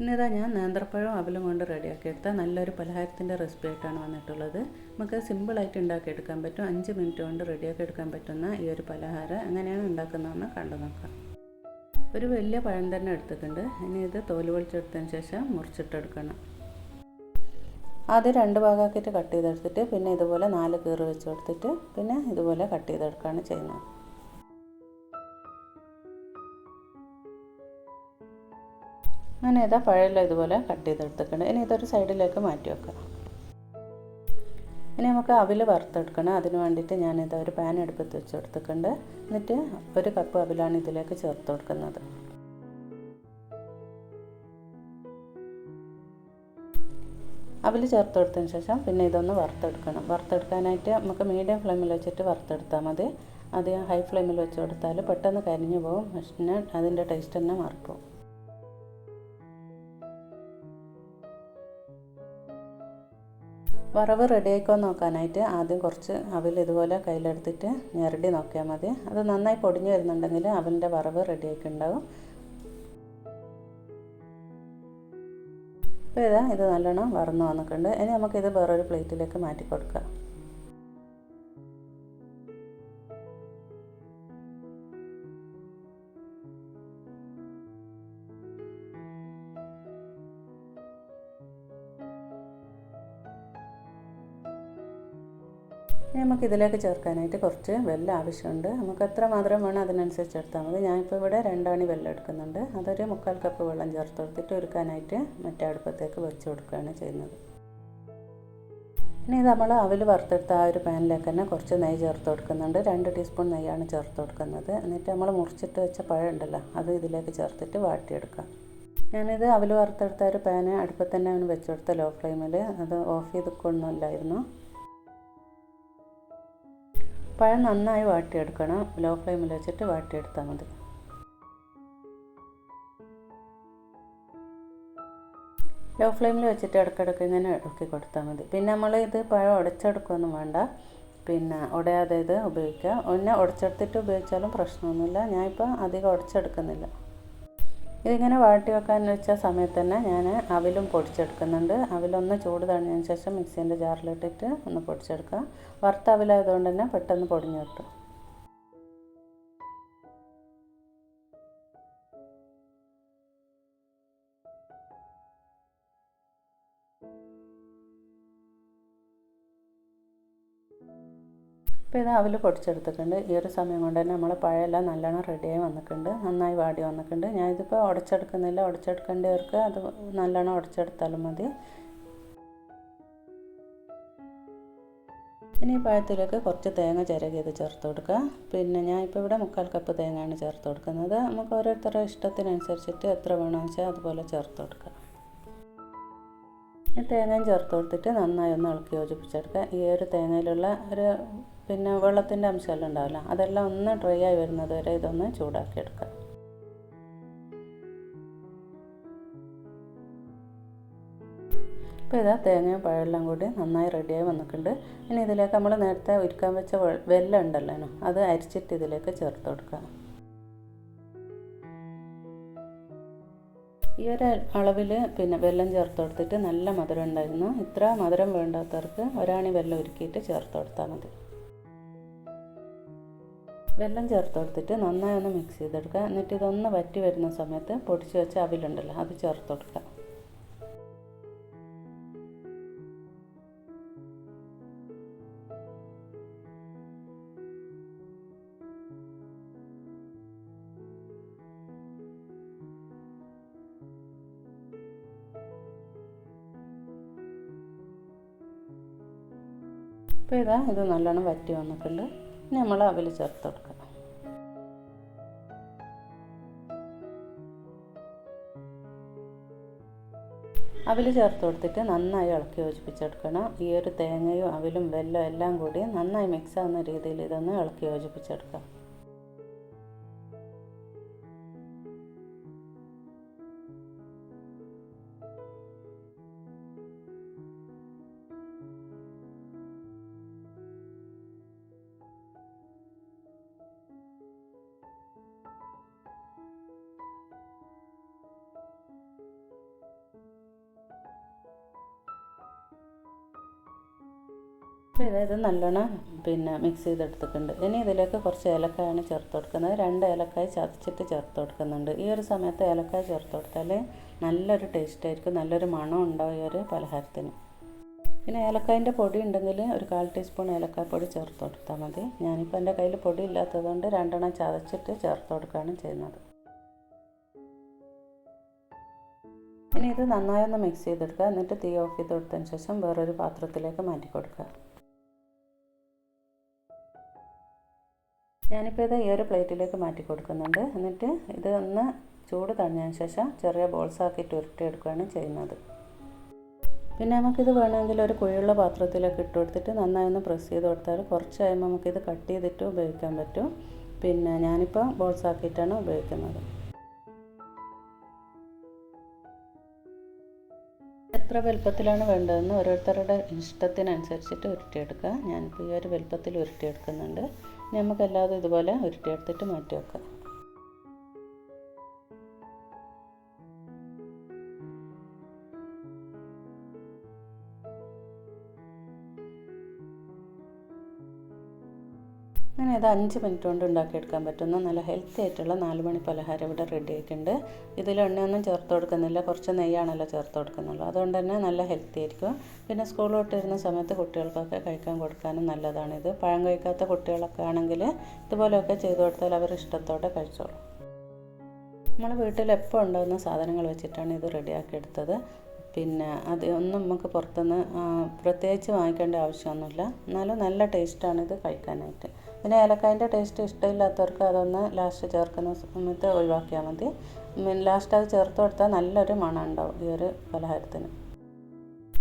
ഇന്നിതാ ഞാൻ നേന്ത്രപ്പഴവും അവലും കൊണ്ട് റെഡിയാക്കി എടുത്ത നല്ലൊരു പലഹാരത്തിന്റെ റെസിപ്പി ആയിട്ടാണ് വന്നിട്ടുള്ളത്. നമുക്ക് സിമ്പിളായിട്ട് ഉണ്ടാക്കിയെടുക്കാൻ പറ്റും. അഞ്ച് മിനിറ്റ് കൊണ്ട് റെഡിയാക്കി എടുക്കാൻ പറ്റുന്ന ഈ ഒരു പലഹാരം എങ്ങനെയാണ് ഉണ്ടാക്കുന്നതെന്ന് കണ്ടു നോക്കാം. ഒരു വലിയ പഴം തന്നെ എടുത്തിട്ടുണ്ട്. ഇനി ഇത് തോൽ പൊളിച്ചെടുത്തതിന് ശേഷം മുറിച്ചിട്ടെടുക്കണം ആദ്യം രണ്ട് ഭാഗമാക്കിയിട്ട് കട്ട് ചെയ്തെടുത്തിട്ട് പിന്നെ ഇതുപോലെ നാല് കീറ് വെച്ച് കൊടുത്തിട്ട് പിന്നെ ഇതുപോലെ കട്ട് ചെയ്തെടുക്കുകയാണ് ചെയ്യുന്നത്. അങ്ങനെ ഇതാ പഴയല്ല ഇതുപോലെ കട്ട് ചെയ്തെടുത്തിട്ടുണ്ട് ഇനി ഇതൊരു സൈഡിലേക്ക് മാറ്റി വെക്കാം. ഇനി നമുക്ക് അവിൽ വറുത്തെടുക്കണം. അതിന് വേണ്ടിയിട്ട് ഞാനിത് ഒരു പാൻ എടുപ്പത്ത് വെച്ച് കൊടുത്തിട്ടുണ്ട് എന്നിട്ട് ഒരു കപ്പ് അവിലാണ് ഇതിലേക്ക് ചേർത്ത് കൊടുക്കുന്നത്. അവിൽ ചേർത്ത് കൊടുത്തതിന് ശേഷം പിന്നെ ഇതൊന്ന് വറുത്തെടുക്കണം. വറുത്തെടുക്കാനായിട്ട് നമുക്ക് മീഡിയം ഫ്ലെയിമിൽ വെച്ചിട്ട് വറുത്തെടുത്താൽ മതി. അത് ഹൈ ഫ്ലെയിമിൽ വെച്ച് കൊടുത്താൽ പെട്ടെന്ന് കരിഞ്ഞു പോകും പക്ഷേ അതിന്റെ ടേസ്റ്റ് തന്നെ മാറിപ്പോകും വറവ് റെഡിയായിക്കോ നോക്കാനായിട്ട് ആദ്യം കുറച്ച് അവൽ ഇതുപോലെ കയ്യിലെടുത്തിട്ട് ഞെരടി നോക്കിയാൽ മതി. അത് നന്നായി പൊടിഞ്ഞു വരുന്നുണ്ടെങ്കിൽ അവലിന്റെ വറവ് റെഡിയായിട്ടുണ്ടാവും അപ്പോൾ ഇതാ ഇത് നല്ലോണം വറന്ന് വന്നിട്ടുണ്ട്. ഇനി നമുക്കിത് വേറൊരു പ്ലേറ്റിലേക്ക് മാറ്റി കൊടുക്കാം. നമുക്ക് ഇതിലേക്ക് ചേർക്കാനായിട്ട് കുറച്ച് വെല്ലം ആവശ്യമുണ്ട്. നമുക്ക് എത്ര മാത്രം വേണം അതിനനുസരിച്ച് എടുത്താൽ മതി. ഞാനിപ്പോൾ ഇവിടെ രണ്ടാണി വെല്ലം എടുക്കുന്നുണ്ട്. അതൊരു മുക്കാൽ കപ്പ് വെള്ളം ചേർത്ത് കൊടുത്തിട്ട് ഒരുക്കാനായിട്ട് മറ്റേ അടുപ്പത്തേക്ക് വെച്ച് കൊടുക്കുകയാണ് ചെയ്യുന്നത്. ഇനി നമ്മൾ അവൽ വറുത്തെടുത്ത ആ ഒരു പാനിലേക്ക് തന്നെ കുറച്ച് നെയ്യ് ചേർത്ത് കൊടുക്കുന്നുണ്ട്. രണ്ട് ടീസ്പൂൺ നെയ്യാണ് ചേർത്ത് കൊടുക്കുന്നത്. എന്നിട്ട് നമ്മൾ മുറിച്ചിട്ട് വെച്ച പഴം ഉണ്ടല്ലോ അത് ഇതിലേക്ക് ചേർത്തിട്ട് വാട്ടിയെടുക്കാം ഞാനിത് അവൽ വറുത്തെടുത്ത ഒരു പാന് അടുപ്പത്തന്നെ അവന് ലോ ഫ്ലെയിമിൽ. അത് ഓഫ് ചെയ്തൊക്കൊന്നുമില്ലായിരുന്നു പഴം നന്നായി വാട്ടിയെടുക്കണം. ലോ ഫ്ലെയിമിൽ വെച്ചിട്ട് വാട്ടിയെടുത്താൽ മതി. ലോ ഫ്ലെയിമിൽ വെച്ചിട്ട് ഇടയ്ക്കിടയ്ക്ക് ഇങ്ങനെ ഇളക്കി കൊടുത്താൽ മതി. പിന്നെ നമ്മൾ ഇത് പഴം ഉടച്ചെടുക്കുകയൊന്നും വേണ്ട. പിന്നെ ഉടയാതെ ഇത് ഉപയോഗിക്കുക. ഒന്ന് ഉടച്ചെടുത്തിട്ട് ഉപയോഗിച്ചാലും പ്രശ്നമൊന്നുമില്ല. ഞാനിപ്പോൾ അധികം ഉടച്ചെടുക്കുന്നില്ല. ഇതിങ്ങനെ വാട്ടി വെക്കാൻ വെച്ച സമയത്ത് തന്നെ ഞാൻ അവിലും പൊടിച്ചെടുക്കുന്നുണ്ട്. അവിലൊന്ന് ചൂട് തണിഞ്ഞതിന് ശേഷം മിക്സീന്റെ ജാറിലിട്ടിട്ട് ഒന്ന് പൊടിച്ചെടുക്കുക. വറുത്ത അവിലായതുകൊണ്ട് തന്നെ പെട്ടെന്ന് പൊടിഞ്ഞു കിട്ടും. ഇപ്പോൾ ഇത് അവൽ പൊടിച്ചെടുത്തിട്ടുണ്ട്. ഈ ഒരു സമയം കൊണ്ട് തന്നെ നമ്മൾ പഴമെല്ലാം നല്ലോണം റെഡിയായി വന്നിട്ടുണ്ട്. നന്നായി വാടി വന്നിട്ടുണ്ട്. ഞാനിതിപ്പോൾ ഉടച്ചെടുക്കുന്നില്ല ഉടച്ചെടുക്കേണ്ടവർക്ക് അത് നല്ലോണം ഉടച്ചെടുത്താലും മതി. ഇനി പഴത്തിലേക്ക് കുറച്ച് തേങ്ങ ചിരകിയത് ചേർത്ത് കൊടുക്കുക. പിന്നെ ഞാൻ ഇപ്പോൾ ഇവിടെ മുക്കാൽ കപ്പ് തേങ്ങയാണ് ചേർത്ത് കൊടുക്കുന്നത്. നമുക്ക് ഓരോരുത്തരുടെ ഇഷ്ടത്തിനനുസരിച്ചിട്ട് എത്ര വേണമെന്ന് വെച്ചാൽ അതുപോലെ ചേർത്ത് കൊടുക്കുക. ഈ തേങ്ങയും ചേർത്ത് കൊടുത്തിട്ട് നന്നായി ഒന്ന് ഇളക്കി യോജിപ്പിച്ചെടുക്കുക. ഈ ഒരു തേങ്ങയിലുള്ള ഒരു പിന്നെ വെള്ളത്തിന്റെ അംശമെല്ലാം ഉണ്ടാവില്ല. അതെല്ലാം ഒന്ന് ഡ്രൈ ആയി വരുന്നത് വരെ ഇതൊന്ന് ചൂടാക്കി എടുക്കുക. ഇപ്പോൾ ഇതാ തേങ്ങയും പഴമെല്ലാം കൂടി നന്നായി റെഡിയായി വന്നിട്ടുണ്ട്. ഇനി ഇതിലേക്ക് നമ്മൾ നേരത്തെ ഉരുക്കാൻ വെച്ച വെല്ലം ഉണ്ടല്ലോ അത് അരിച്ചിട്ട് ഇതിലേക്ക് ചേർത്ത് കൊടുക്കുക. ഈ ഒരു അളവിൽ പിന്നെ വെല്ലം ചേർത്ത് കൊടുത്തിട്ട് നല്ല മധുരം ഉണ്ടായിരുന്നു. ഇത്ര മധുരം വേണ്ടാത്തവർക്ക് ഒരാണി വെല്ലം ഒരുക്കിയിട്ട് ചേർത്ത് കൊടുത്താൽ മതി. വെള്ളം ചേർത്ത് കൊടുത്തിട്ട് നന്നായി ഒന്ന് മിക്സ് ചെയ്തെടുക്കുക. എന്നിട്ട് ഇതൊന്ന് വറ്റി വരുന്ന സമയത്ത് പൊടിച്ച് വെച്ച അവിലുണ്ടല്ലോ അത് ചേർത്ത് കൊടുക്കുക ഇപ്പോൾ ഇതാ ഇത് നല്ലോണം വറ്റി വന്നിട്ടുണ്ട്. ഇനി നമ്മൾ അവൽ ചേർത്ത് കൊടുക്കുക. അവൽ ചേർത്ത് കൊടുത്തിട്ട് നന്നായി ഇളക്കി യോജിപ്പിച്ചെടുക്കണം. ഈ ഒരു തേങ്ങയും അവലും വെല്ലം എല്ലാം കൂടി നന്നായി മിക്സ് ആവുന്ന രീതിയിൽ ഇതൊന്ന് ഇളക്കി യോജിപ്പിച്ചെടുക്കാം അപ്പോൾ ഇതായത് നല്ലോണം പിന്നെ മിക്സ് ചെയ്തെടുത്തിട്ടുണ്ട്. ഇനി ഇതിലേക്ക് കുറച്ച് ഏലക്കായാണ് ചേർത്ത് കൊടുക്കുന്നത്. രണ്ട് ഏലക്കായ ചതച്ചിട്ട് ചേർത്ത് കൊടുക്കുന്നുണ്ട്. ഈ ഒരു സമയത്ത് ഏലക്കായ ചേർത്ത് കൊടുത്താൽ നല്ലൊരു ടേസ്റ്റ് ആയിരിക്കും. നല്ലൊരു മണം ഉണ്ടാവും ഈ ഒരു പലഹാരത്തിന്. പിന്നെ ഏലക്കായന്റെ പൊടി ഉണ്ടെങ്കിൽ ഒരു കാൽ ടീസ്പൂൺ ഏലക്കായ പൊടി ചേർത്ത് കൊടുത്താൽ മതി. ഞാനിപ്പോൾ എന്റെ കയ്യിൽ പൊടി ഇല്ലാത്തതുകൊണ്ട് രണ്ടെണ്ണം ചതച്ചിട്ട് ചേർത്ത് കൊടുക്കുകയാണ് ചെയ്യുന്നത്. ഇനി ഇത് നന്നായി ഒന്ന് മിക്സ് ചെയ്തെടുക്കുക. എന്നിട്ട് തീ ഓഫ് ചെയ്ത് കൊടുത്തതിന് ശേഷം വേറൊരു പാത്രത്തിലേക്ക് മാറ്റി കൊടുക്കുക. ഞാനിപ്പോൾ ഇത് ഈ ഒരു പ്ലേറ്റിലേക്ക് മാറ്റി കൊടുക്കുന്നുണ്ട്. എന്നിട്ട് ഇത് ഒന്ന് ചൂട് തണിഞ്ഞതിന് ശേഷം ചെറിയ ബോൾസ് ആക്കിയിട്ട് ഉരുട്ടിയെടുക്കുകയാണ് ചെയ്യുന്നത്. പിന്നെ നമുക്കിത് വേണമെങ്കിൽ ഒരു കുഴിയുള്ള പാത്രത്തിലൊക്കെ ഇട്ട് കൊടുത്തിട്ട് നന്നായി ഒന്ന് പ്രസ് ചെയ്ത് കൊടുത്താൽ കുറച്ച് കഴിയുമ്പോൾ നമുക്കിത് കട്ട് ചെയ്തിട്ട് ഉപയോഗിക്കാൻ പറ്റും. പിന്നെ ഞാനിപ്പോൾ ബോൾസ് ആക്കിയിട്ടാണ് ഉപയോഗിക്കുന്നത്. എത്ര വലുപ്പത്തിലാണ് വേണ്ടതെന്ന് ഓരോരുത്തരുടെ ഇഷ്ടത്തിനനുസരിച്ചിട്ട് ഉരുട്ടിയെടുക്കുക. ഞാനിപ്പോൾ ഈ ഒരു വലുപ്പത്തിൽ ഉരുട്ടിയെടുക്കുന്നുണ്ട്. ഇനി നമുക്ക് എല്ലാതും ഇതുപോലെ ഉരുട്ടിയെടുത്തിട്ട് മാറ്റി വെക്കാം അങ്ങനെ ഇത് അഞ്ച് മിനിറ്റ് കൊണ്ട് ഉണ്ടാക്കിയെടുക്കാൻ പറ്റുന്ന നല്ല ഹെൽത്തി ആയിട്ടുള്ള നാല് മണി പലഹാരം ഇവിടെ റെഡി ആയിട്ടുണ്ട്. ഇതിൽ എണ്ണയൊന്നും ചേർത്ത് കൊടുക്കുന്നില്ല. കുറച്ച് നെയ്യാണല്ലോ ചേർത്ത് കൊടുക്കുന്നുള്ളൂ. അതുകൊണ്ട് തന്നെ നല്ല ഹെൽത്തി ആയിരിക്കും. പിന്നെ സ്കൂളിലോട്ട് വരുന്ന സമയത്ത് കുട്ടികൾക്കൊക്കെ കഴിക്കാൻ കൊടുക്കാനും നല്ലതാണിത്. പഴം കഴിക്കാത്ത കുട്ടികളൊക്കെ ആണെങ്കിൽ ഇതുപോലെയൊക്കെ ചെയ്തു കൊടുത്താൽ അവർ ഇഷ്ടത്തോടെ കഴിച്ചോളും. നമ്മൾ വീട്ടിൽ എപ്പോൾ ഉണ്ടാകുന്ന സാധനങ്ങൾ വെച്ചിട്ടാണ് ഇത് റെഡിയാക്കി എടുത്തത്. പിന്നെ അത് ഒന്നും നമുക്ക് പുറത്തുനിന്ന് പ്രത്യേകിച്ച് വാങ്ങിക്കേണ്ട ആവശ്യമൊന്നുമില്ല. എന്നാലും നല്ല ടേസ്റ്റാണ് ഇത് കഴിക്കാനായിട്ട്. പിന്നെ ഏലക്കായന്റെ ടേസ്റ്റ് ഇഷ്ടമില്ലാത്തവർക്ക് അതൊന്ന് ലാസ്റ്റ് ചേർക്കുന്ന സമയത്ത് ഒഴിവാക്കിയാൽ മതി. ലാസ്റ്റ് അത് ചേർത്ത് കൊടുത്താൽ നല്ലൊരു മണം ഉണ്ടാവും ഈ ഒരു പലഹാരത്തിന്.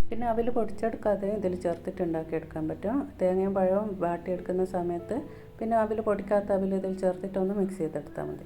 പിന്നെ അവൽ പൊടിച്ചെടുക്കാതെ ഇതിൽ ചേർത്തിട്ട് ഉണ്ടാക്കിയെടുക്കാൻ പറ്റും. തേങ്ങയും പഴവും വാട്ടിയെടുക്കുന്ന സമയത്ത് പിന്നെ അവൽ പൊടിക്കാത്ത അവൽ ഇതിൽ ചേർത്തിട്ടൊന്ന് മിക്സ് ചെയ്തെടുത്താൽ മതി.